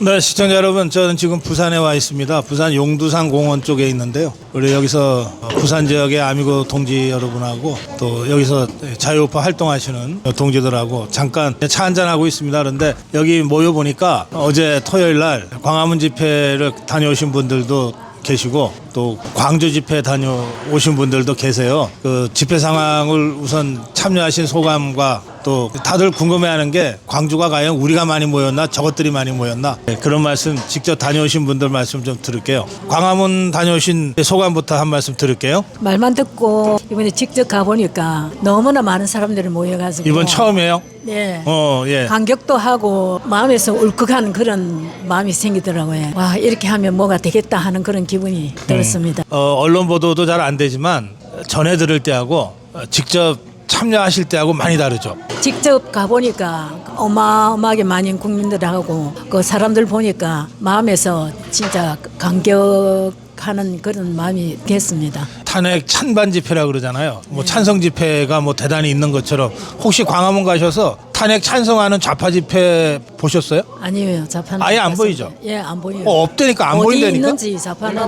네, 시청자 여러분, 저는 지금 부산에 와 있습니다. 부산 용두산 공원 쪽에 있는데요. 우리 여기서 어, 부산 지역의 아미고 동지 여러분하고 또 여기서 자유우파 활동하시는 동지들하고 잠깐 차 한잔하고 있습니다. 그런데 여기 모여보니까 어제 토요일 날 광화문 집회를 다녀오신 분들도 계시고 또 광주 집회 다녀오신 분들도 계세요. 그 집회 상황을 우선 참여하신 소감과 또 다들 궁금해하는 게 광주가 과연 우리가 많이 모였나 저것들이 많이 모였나 네, 그런 말씀 직접 다녀오신 분들 말씀 좀 들을게요. 광화문 다녀오신 소감부터 한 말씀 들을게요. 말만 듣고 이번에 직접 가보니까 너무나 많은 사람들이 모여가지고 이번 처음이에요. 네. 어 예. 감격도 하고 마음에서 울컥하는 그런 마음이 생기더라고요. 와 이렇게 하면 뭐가 되겠다 하는 그런 기분이 들었습니다. 어, 언론 보도도 잘 안 되지만 전해 들을 때하고 어, 직접 참여하실 때하고 많이 다르죠. 직접 가보니까 어마어마하게 많은 국민들하고 그 사람들 보니까 마음에서 진짜 감격 하는 그런 마음이 됐습니다. 탄핵 찬반 집회라 그러잖아요. 뭐 찬성 집회가 뭐 대단히 있는 것처럼 혹시 광화문 가셔서 탄핵 찬성하는 좌파 집회 보셨어요? 아니에요, 자파는 아예 안. 보이죠? 예, 안 보여요. 어, 없다니까 안 어디 보인다니까. 있는지 자파는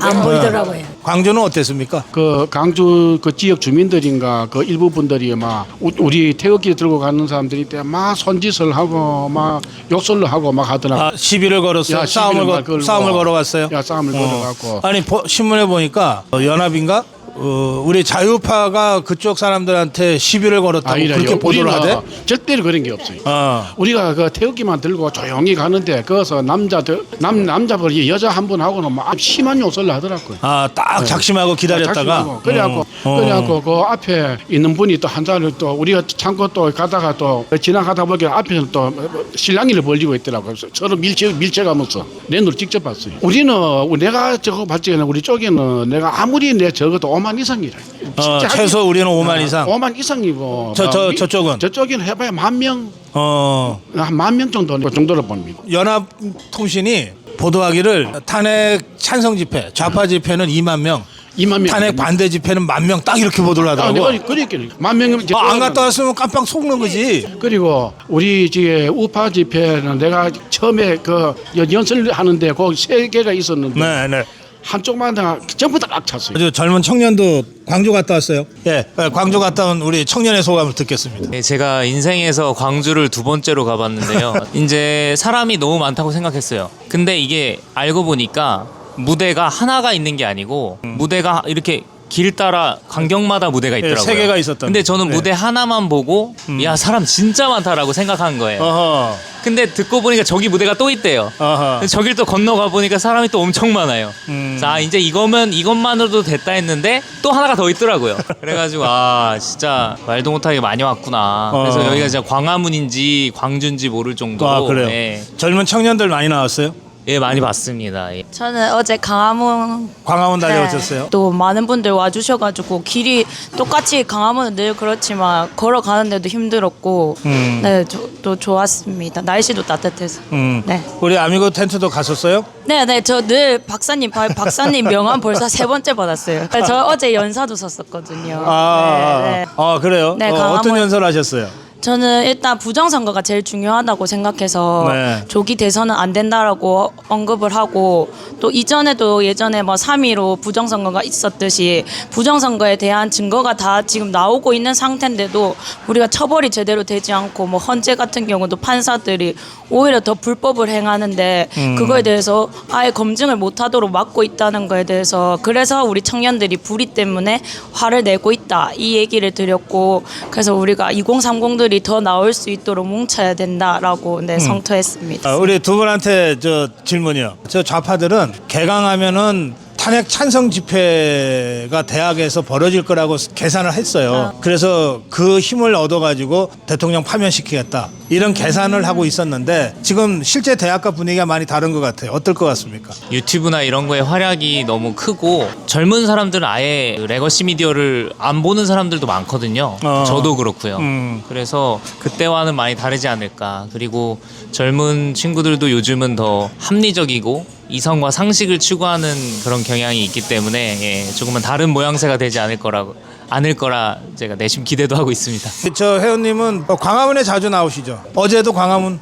안 보이더라고요. 광주는 어땠습니까? 그 강주 그 지역 주민들인가 그 일부 분들이 막 우- 우리 태극기 들고 가는 사람들이 때막 손짓을 하고 막 욕설을 하고 막 하더라고. 아, 시비를 걸었어요. 야, 싸움을 시비를 거, 막 걸고. 싸움을 걸어갔어요. 야, 싸움을 어. 걸어갖고. 아니 보- 신문에 보니까 어, 연합인가 어, 우리 자유파가 그쪽 사람들한테 시비를 걸었다고 아니라 그렇게 보도를 하대. 절대로 그런 게 없어요. 어. 우리가 그 태극기만 들고 조용히 가는데 거기서 남자들 남 남자들 여자 한 분하고는 막 심한 욕설을 하더라고요. 아, 딱 작심하고 기다렸다가 네. 작심하고. 그래갖고 어. 그래갖고 그 앞에 있는 분이 또한 잔을 또 우리가 참고 또 가다가 또 지나가다 보니까 앞에서 또 실랑이를 벌리고 있더라고. 그래서 서로 밀체 밀체가면서 내 눈으로 직접 봤어요. 우리는 내가 저거 봤지는 우리 쪽에는 내가 아무리 내 적어도 5만 이상이라. 어, 최소 우리는 5만 이상. 5만 이상이고. 저- 저- 미- 저쪽은? 저쪽에는 해봐야 만 명, 어, 한 만 명 정도 정도로 봅니다. 연합통신이 보도하기를 탄핵 찬성 집회, 좌파 집회는 2만 명, 2만 명. 탄핵 반대 집회는 만 명 딱 이렇게 보도를 아, 하더라고. 내가 그랬길래 만 명이면 아, 안 갔다 왔으면 깜빡 속는 거지. 그리고 우리 지금 우파 집회는 내가 처음에 그 연설을 하는데 거기 세 개가 있었는데 네, 네. 한쪽만 다 전부 다 꽉 찼어요. 아주 젊은 청년도 광주 갔다 왔어요. 예, 광주 갔다 온 우리 청년의 소감을 듣겠습니다. 네, 제가 인생에서 광주를 두 번째로 가봤는데요. 이제 사람이 너무 많다고 생각했어요. 근데 이게 알고 보니까 무대가 하나가 있는 게 아니고 무대가 이렇게 길 따라 간격마다 무대가 있더라고요. 세 개가 있었던. 근데 저는 네. 무대 하나만 보고 야 사람 진짜 많다라고 생각한 거예요. 어허, 근데 듣고 보니까 저기 무대가 또 있대요. 어허. 저길 또 건너가 보니까 사람이 또 엄청 많아요. 음. 자 이제 이거면 이것만으로도 됐다 했는데 또 하나가 더 있더라고요. 그래가지고 아 진짜 말도 못하게 많이 왔구나. 그래서 어. 여기가 진짜 광화문인지 광주인지 모를 정도로 아 그래요. 예, 젊은 청년들 많이 나왔어요. 예, 많이 봤습니다. 예. 저는 어제 강화문 광화문 네. 다녀오셨어요. 또 많은 분들 와주셔가지고 길이 똑같이 강화문은 늘 그렇지만 걸어가는데도 힘들었고 음. 네, 저, 또 좋았습니다. 날씨도 따뜻해서. 음. 네. 우리 아미고 텐트도 갔었어요? 네, 네, 저 늘 박사님, 바- 박사님 명함 벌써 세 번째 받았어요. 저 어제 연사도 썼었거든요. 아, 네, 네. 아, 그래요? 네, 어, 강화문- 어떤 연설 하셨어요? 저는 일단 부정선거가 제일 중요하다고 생각해서 네. 조기 대선은 안 된다라고 언급을 하고 또 이전에도 예전에 뭐 3위로 부정선거가 있었듯이 부정선거에 대한 증거가 다 지금 나오고 있는 상태인데도 우리가 처벌이 제대로 되지 않고 뭐 헌재 같은 경우도 판사들이 오히려 더 불법을 행하는데 음. 그거에 대해서 아예 검증을 못하도록 막고 있다는 거에 대해서 그래서 우리 청년들이 불의 때문에 화를 내고 있다 이 얘기를 드렸고 그래서 우리가 2030들이 더 나올 수 있도록 뭉쳐야 된다라고 네, 성토했습니다. 아, 우리 두 분한테 저 질문이요. 저 좌파들은 개강하면은 탄핵 찬성 집회가 대학에서 벌어질 거라고 계산을 했어요. 그래서 그 힘을 얻어가지고 대통령 파면시키겠다. 이런 계산을 하고 있었는데 지금 실제 대학가 분위기가 많이 다른 것 같아요. 어떨 것 같습니까? 유튜브나 이런 거에 활약이 너무 크고 젊은 사람들은 아예 레거시 미디어를 안 보는 사람들도 많거든요. 어. 저도 그렇고요. 음. 그래서 그때와는 많이 다르지 않을까. 그리고 젊은 친구들도 요즘은 더 합리적이고 이성과 상식을 추구하는 그런 경향이 있기 때문에 예, 조금은 다른 모양새가 되지 않을 거라고 않을 거라 제가 내심 기대도 하고 있습니다. 저 회원님은 광화문에 자주 나오시죠? 어제도 광화문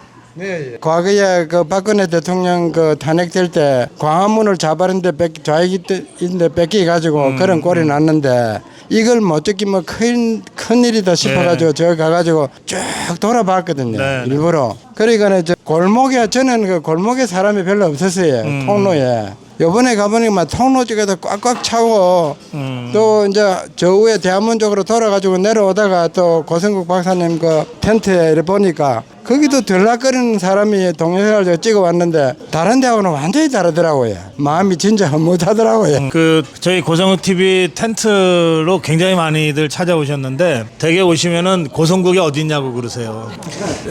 과거에 그 박근혜 대통령 그 탄핵될 때 광화문을 잡았는데 뺏, 좌익인데 뺏기 가지고 그런 꼴이 났는데 이걸 뭐 어떻게 뭐큰 큰 일이다 싶어가지고 저 가가지고 쭉 돌아봤거든요 네, 네. 일부러 그러니까 이제 골목에 저는 그 골목에 사람이 별로 없었어요 통로에 요번에 가보니까 통로 쪽에도 꽉꽉 차고 또 이제 저 위에 대한문 쪽으로 돌아가지고 내려오다가 또 고성국 박사님 그 텐트에 보니까 거기도 들락거리는 사람이 동영상을 찍어 왔는데 다른 데하고는 완전히 다르더라고요. 마음이 진짜 흐뭇하더라고요. 그 저희 고성국 TV 텐트로 굉장히 많이들 찾아오셨는데 대개 오시면은 고성국이 어딨냐고 그러세요.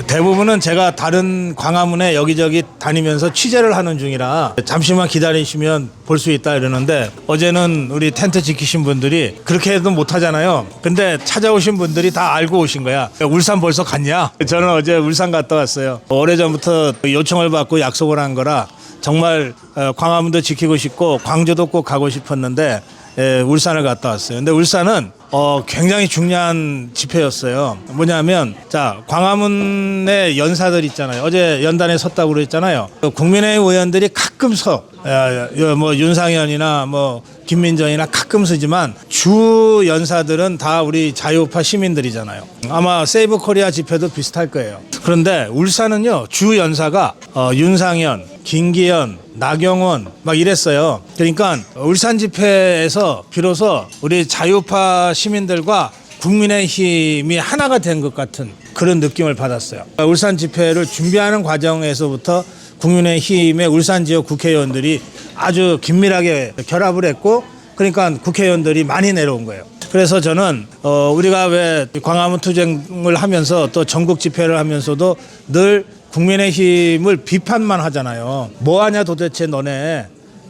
대부분은 제가 다른 광화문에 여기저기 다니면서 취재를 하는 중이라 잠시만 기다리시면 볼 수 있다 이러는데 어제는 우리 텐트 지키신 분들이 그렇게 해도 못 하잖아요. 근데 찾아오신 분들이 다 알고 오신 거야. 울산 벌써 갔냐? 저는 어제 울산 갔다 왔어요. 오래전부터 요청을 받고 약속을 한 거라 정말 어, 광화문도 지키고 싶고 광주도 꼭 가고 싶었는데 예, 울산을 갔다 왔어요. 근데 울산은 어, 굉장히 중요한 집회였어요. 뭐냐면 자 광화문의 연사들 있잖아요. 어제 연단에 섰다고 그랬잖아요. 그 국민의힘 의원들이 가끔 서. 야, 야, 뭐 윤상현이나 뭐 김민정이나 가끔 서지만 주 연사들은 다 우리 자유파 시민들이잖아요. 아마 세이브 코리아 집회도 비슷할 거예요. 그런데 울산은요 주 연사가 어, 윤상현, 김기현, 나경원 막 이랬어요. 그러니까 울산 집회에서 비로소 우리 자유파 시민들과 국민의힘이 하나가 된 것 같은 그런 느낌을 받았어요. 울산 집회를 준비하는 과정에서부터 국민의힘의 울산 지역 국회의원들이 아주 긴밀하게 결합을 했고 그러니까 국회의원들이 많이 내려온 거예요. 그래서 저는 어 우리가 왜 광화문 투쟁을 하면서 또 전국 집회를 하면서도 늘 국민의힘을 비판만 하잖아요. 뭐 하냐 도대체 너네.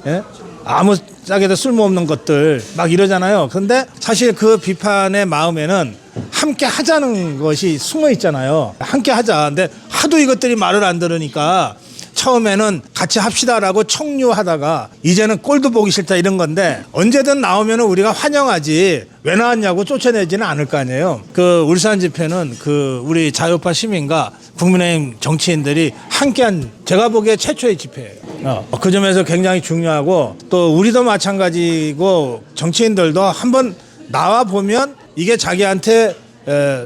예? 아무 짝에도 쓸모없는 것들 막 이러잖아요. 근데 사실 그 비판의 마음에는 함께 하자는 것이 숨어 있잖아요. 함께 하자. 근데 하도 이것들이 말을 안 들으니까 처음에는 같이 합시다라고 청유하다가 이제는 꼴도 보기 싫다 이런 건데 언제든 나오면 우리가 환영하지 왜 나왔냐고 쫓아내지는 않을 거 아니에요. 그 울산 집회는 그 우리 자유파 시민과 국민의힘 정치인들이 함께한 제가 보기에 최초의 집회예요. 어, 그 점에서 굉장히 중요하고 또 우리도 마찬가지고 정치인들도 한번 나와 보면 이게 자기한테 에, 에,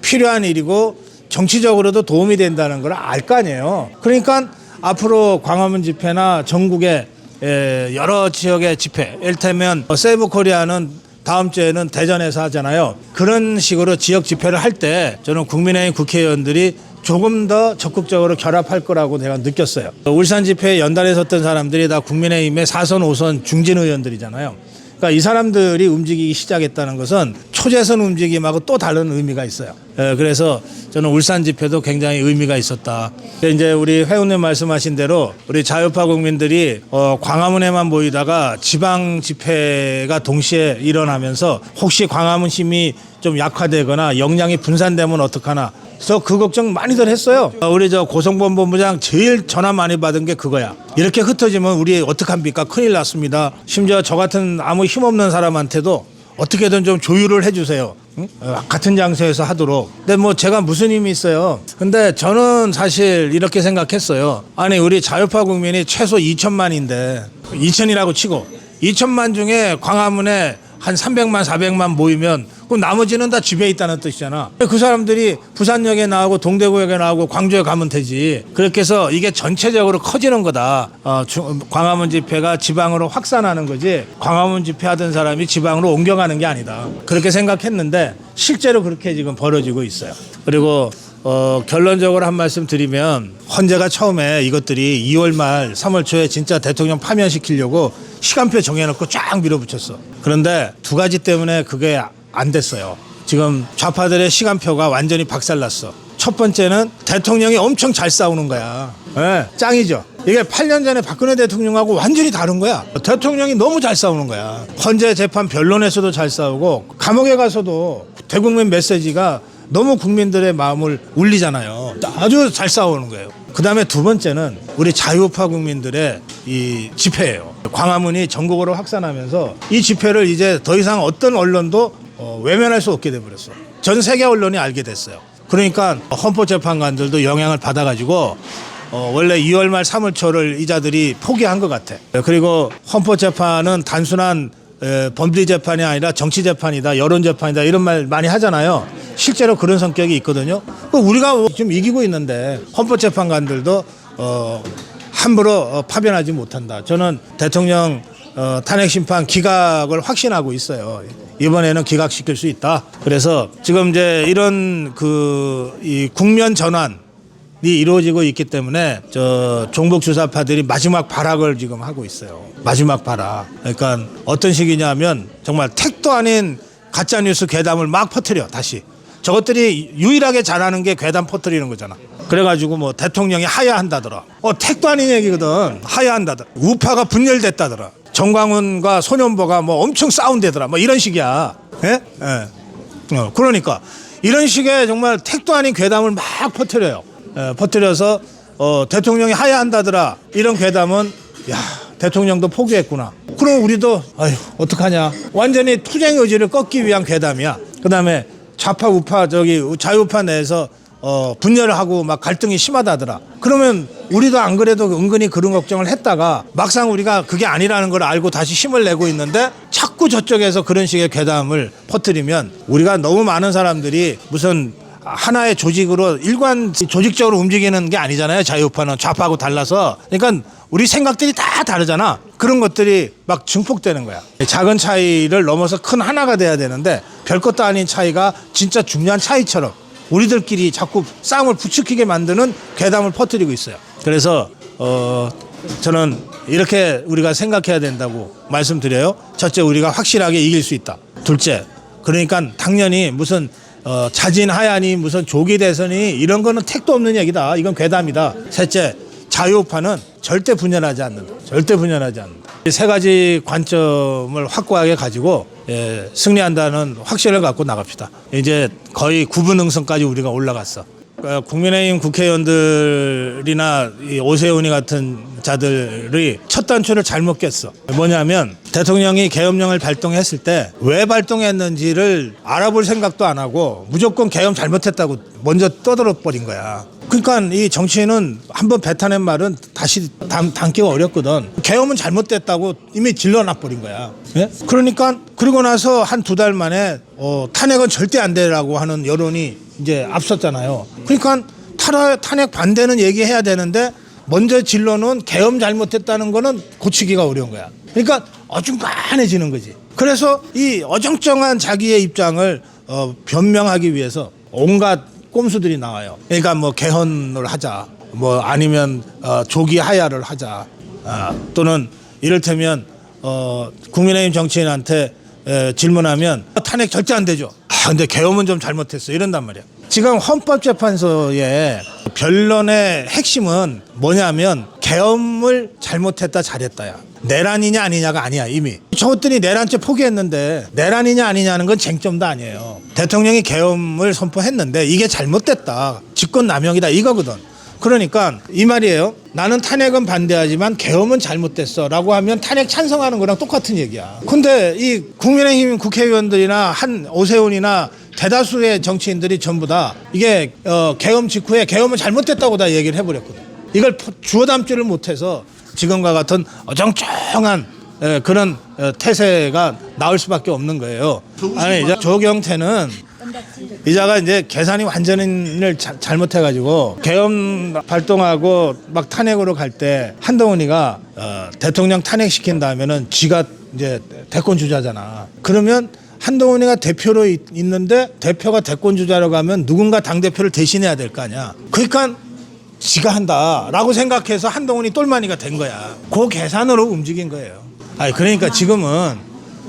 필요한 일이고 정치적으로도 도움이 된다는 걸 알 거 아니에요. 그러니까 앞으로 광화문 집회나 전국의 에, 여러 지역의 집회, 이를테면 세이브 코리아는 다음 주에는 대전에서 하잖아요. 그런 식으로 지역 집회를 할 때 저는 국민의힘 국회의원들이 조금 더 적극적으로 결합할 거라고 내가 느꼈어요. 울산 집회에 연달에 섰던 사람들이 다 국민의힘의 4선, 5선 중진 의원들이잖아요. 그러니까 이 사람들이 움직이기 시작했다는 것은 초재선 움직임하고 또 다른 의미가 있어요. 예, 그래서 저는 울산 집회도 굉장히 의미가 있었다. 이제 우리 회원님 말씀하신 대로 우리 자유파 국민들이 어, 광화문에만 모이다가 지방 집회가 동시에 일어나면서 혹시 광화문 힘이 좀 약화되거나 역량이 분산되면 어떡하나. 그래서 그 걱정 많이들 했어요. 어, 우리 저 고성범 본부장 제일 전화 많이 받은 게 그거야. 이렇게 흩어지면 우리 어떡합니까? 큰일 났습니다. 심지어 저 같은 아무 힘없는 사람한테도 어떻게든 좀 조율을 해주세요. 응? 어, 같은 장소에서 하도록. 근데 뭐 제가 무슨 힘이 있어요. 근데 저는 사실 이렇게 생각했어요. 아니 우리 자유파 국민이 최소 2천만인데 2천이라고 치고 2천만 중에 광화문에 한 300만 400만 모이면 그럼 나머지는 다 집에 있다는 뜻이잖아. 그 사람들이 부산역에 나오고 동대구역에 나오고 광주에 가면 되지. 그렇게 해서 이게 전체적으로 커지는 거다. 어, 주- 광화문 집회가 지방으로 확산하는 거지. 광화문 집회 하던 사람이 지방으로 옮겨가는 게 아니다. 그렇게 생각했는데 실제로 그렇게 지금 벌어지고 있어요. 그리고 어, 결론적으로 한 말씀 드리면 헌재가 처음에 이것들이 2월 말 3월 초에 진짜 대통령 파면시키려고 시간표 정해놓고 쫙 밀어붙였어. 그런데 두 가지 때문에 그게 안 됐어요. 지금 좌파들의 시간표가 완전히 박살났어. 첫 번째는 대통령이 엄청 잘 싸우는 거야. 예, 짱이죠. 이게 8년 전에 박근혜 대통령하고 완전히 다른 거야. 대통령이 너무 잘 싸우는 거야. 헌재 재판 변론에서도 잘 싸우고 감옥에 가서도 대국민 메시지가 너무 국민들의 마음을 울리잖아요. 아주 잘 싸우는 거예요. 그 다음에 두 번째는 우리 자유파 국민들의 이 집회예요. 광화문이 전국으로 확산하면서 이 집회를 이제 더 이상 어떤 언론도 어, 외면할 수 없게 돼버렸어. 전 세계 언론이 알게 됐어요. 그러니까 헌법재판관들도 영향을 받아가지고 어, 원래 2월 말 3월 초를 이자들이 포기한 것 같아. 그리고 헌법재판은 단순한 에, 범죄 재판이 아니라 정치 재판이다, 여론 재판이다 이런 말 많이 하잖아요. 실제로 그런 성격이 있거든요. 그 우리가 지금 이기고 있는데 헌법재판관들도 어, 함부로 어, 파변하지 못한다. 저는 대통령 어, 탄핵 심판 기각을 확신하고 있어요. 이번에는 기각시킬 수 있다. 그래서 지금 이제 이런 그 이 국면 전환 이 이루어지고 있기 때문에 저 종북 주사파들이 마지막 발악을 지금 하고 있어요. 마지막 발악. 그러니까 어떤 식이냐면 정말 택도 아닌 가짜 뉴스 괴담을 막 퍼뜨려 다시. 저것들이 유일하게 잘하는 게 괴담 퍼뜨리는 거잖아. 그래가지고 뭐 대통령이 하야한다더라. 어 택도 아닌 얘기거든. 하야한다더라. 우파가 분열됐다더라. 정광훈과 손현보가 뭐 엄청 싸운대더라. 뭐 이런 식이야. 예? 예. 어, 그러니까 이런 식의 정말 택도 아닌 괴담을 막 퍼뜨려요. 예, 퍼뜨려서 어, 대통령이 하야한다더라 이런 괴담은 야 대통령도 포기했구나. 그럼 우리도 아유 어떡하냐. 완전히 투쟁 의지를 꺾기 위한 괴담이야. 그다음에 좌파 우파 저기 자유파 내에서 어, 분열을 하고 막 갈등이 심하다더라. 그러면 우리도 안 그래도 은근히 그런 걱정을 했다가 막상 우리가 그게 아니라는 걸 알고 다시 힘을 내고 있는데 자꾸 저쪽에서 그런 식의 괴담을 퍼뜨리면 우리가 너무 많은 사람들이 무슨 하나의 조직으로 일관 조직적으로 움직이는 게 아니잖아요. 자유파는 좌파하고 달라서. 그러니까 우리 생각들이 다 다르잖아. 그런 것들이 막 증폭되는 거야. 작은 차이를 넘어서 큰 하나가 돼야 되는데 별것도 아닌 차이가 진짜 중요한 차이처럼 우리들끼리 자꾸 싸움을 부추기게 만드는 괴담을 퍼뜨리고 있어요. 그래서 어 저는 이렇게 우리가 생각해야 된다고 말씀드려요. 첫째 우리가 확실하게 이길 수 있다. 둘째 그러니까 당연히 무슨 어, 자진 하야니 무슨 조기 대선이 이런 거는 택도 없는 얘기다. 이건 괴담이다. 셋째 자유파는 절대 분열하지 않는다. 절대 분열하지 않는다. 이 세 가지 관점을 확고하게 가지고 예, 승리한다는 확신을 갖고 나갑시다. 이제 거의 구분응선까지 우리가 올라갔어. 어, 국민의힘 국회의원들이나 이 오세훈이 같은 자들이 첫 단추를 잘못 꼈어. 뭐냐면 대통령이 계엄령을 발동했을 때 왜 발동했는지를 알아볼 생각도 안 하고 무조건 계엄 잘못했다고 먼저 떠들어 버린 거야. 그러니까 이 정치인은 한번 뱉어낸 말은 다시 담, 담기가 어렵거든. 계엄은 잘못됐다고 이미 질러놔 버린 거야. 예? 그러니까 그리고 나서 한 두 달 만에 어, 탄핵은 절대 안 되라고 하는 여론이 이제 앞섰잖아요. 그러니까 탄핵, 탄핵 반대는 얘기해야 되는데 먼저 진로는 계엄 잘못했다는 거는 고치기가 어려운 거야. 그러니까 어중간해지는 거지. 그래서 이 어정쩡한 자기의 입장을 어, 변명하기 위해서 온갖 꼼수들이 나와요. 그러니까 뭐 개헌을 하자, 뭐 아니면 어, 조기 하야를 하자, 아, 또는 이를테면 어, 국민의힘 정치인한테 에, 질문하면 탄핵 절대 안 되죠. 아, 근데 계엄은 좀 잘못했어. 이런단 말이야. 지금 헌법재판소의 변론의 핵심은 뭐냐면 계엄을 잘못했다 잘했다야. 내란이냐 아니냐가 아니야 이미. 저것들이 내란죄 포기했는데 내란이냐 아니냐는 건 쟁점도 아니에요. 대통령이 계엄을 선포했는데 이게 잘못됐다. 직권남용이다 이거거든. 그러니까 이 말이에요. 나는 탄핵은 반대하지만 계엄은 잘못됐어 라고 하면 탄핵 찬성하는 거랑 똑같은 얘기야. 근데 이 국민의힘 국회의원들이나 한 오세훈이나 대다수의 정치인들이 전부 다 이게 어, 계엄 직후에 계엄은 잘못됐다고 다 얘기를 해버렸거든. 이걸 포- 주워 담지를 못해서 지금과 같은 어정쩡한 에, 그런 어, 태세가 나올 수밖에 없는 거예요. 아니 이제 조경태는 이자가 이제 계산이 완전히를 자- 잘못해가지고 계엄 발동하고 막 탄핵으로 갈 때 한동훈이가 어, 대통령 탄핵 시킨 다음에는 지가 이제 대권 주자잖아. 그러면 한동훈이가 대표로 있, 있는데 대표가 대권 주자로 가면 누군가 당 대표를 대신해야 될 거 아니야. 그러니까 지가 한다라고 생각해서 한동훈이 똘마니가 된 거야. 그 계산으로 움직인 거예요. 아니 그러니까 지금은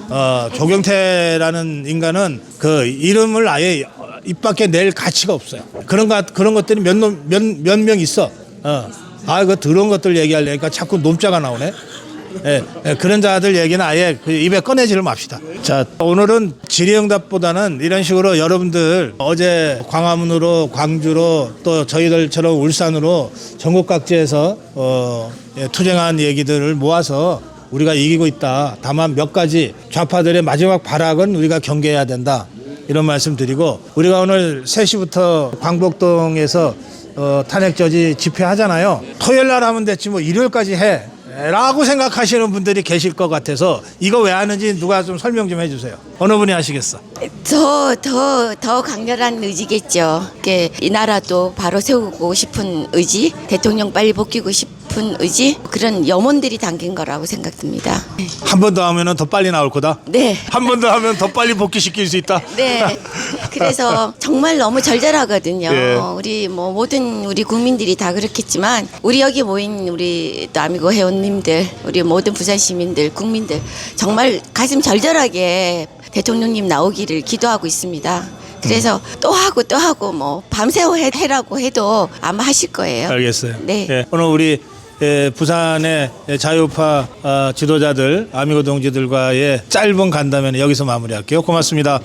어, 조경태라는 인간은 그 이름을 아예 입 밖에 낼 가치가 없어요. 그런 것 그런 것들이 몇몇 명 있어. 어. 아, 그 더러운 것들 얘기하려니까 자꾸 놈자가 나오네. 예, 예, 그런 자들 얘기는 아예 그 입에 꺼내지를 맙시다. 자, 오늘은 질의응답보다는 이런 식으로 여러분들 어제 광화문으로 광주로 또 저희들처럼 울산으로 전국 각지에서 어, 예, 투쟁한 얘기들을 모아서 우리가 이기고 있다. 다만 몇 가지 좌파들의 마지막 발악은 우리가 경계해야 된다. 이런 말씀 드리고 우리가 오늘 3시부터 광복동에서 어, 탄핵 저지 집회하잖아요. 토요일 날 하면 됐지 뭐 일요일까지 해. 라고 생각하시는 분들이 계실 것 같아서 이거 왜 하는지 누가 좀 설명 좀 해주세요. 어느 분이 하시겠어? 더, 더, 더 강렬한 의지겠죠. 이게 이 나라도 바로 세우고 싶은 의지, 대통령 빨리 복귀고 싶 은 의지, 그런 염원들이 담긴 거라고 생각됩니다. 한번 더 하면 더 빨리 나올 거다. 네. 한 번 더 하면 더 빨리 복귀시킬 수 있다. 네. 그래서 정말 너무 절절하거든요. 예. 우리 뭐 모든 우리 국민들이 다 그렇겠지만 우리 여기 모인 우리 또 아미고 회원님들, 우리 모든 부산 시민들, 국민들 정말 가슴 절절하게 대통령님 나오기를 기도하고 있습니다. 그래서 또 하고 또 하고 뭐 밤새워 해- 해라고 해도 아마 하실 거예요. 알겠어요. 네. 예, 오늘 우리 예, 부산의 자유파 어, 지도자들 아미고 동지들과의 짧은 간담회는 여기서 마무리할게요. 고맙습니다.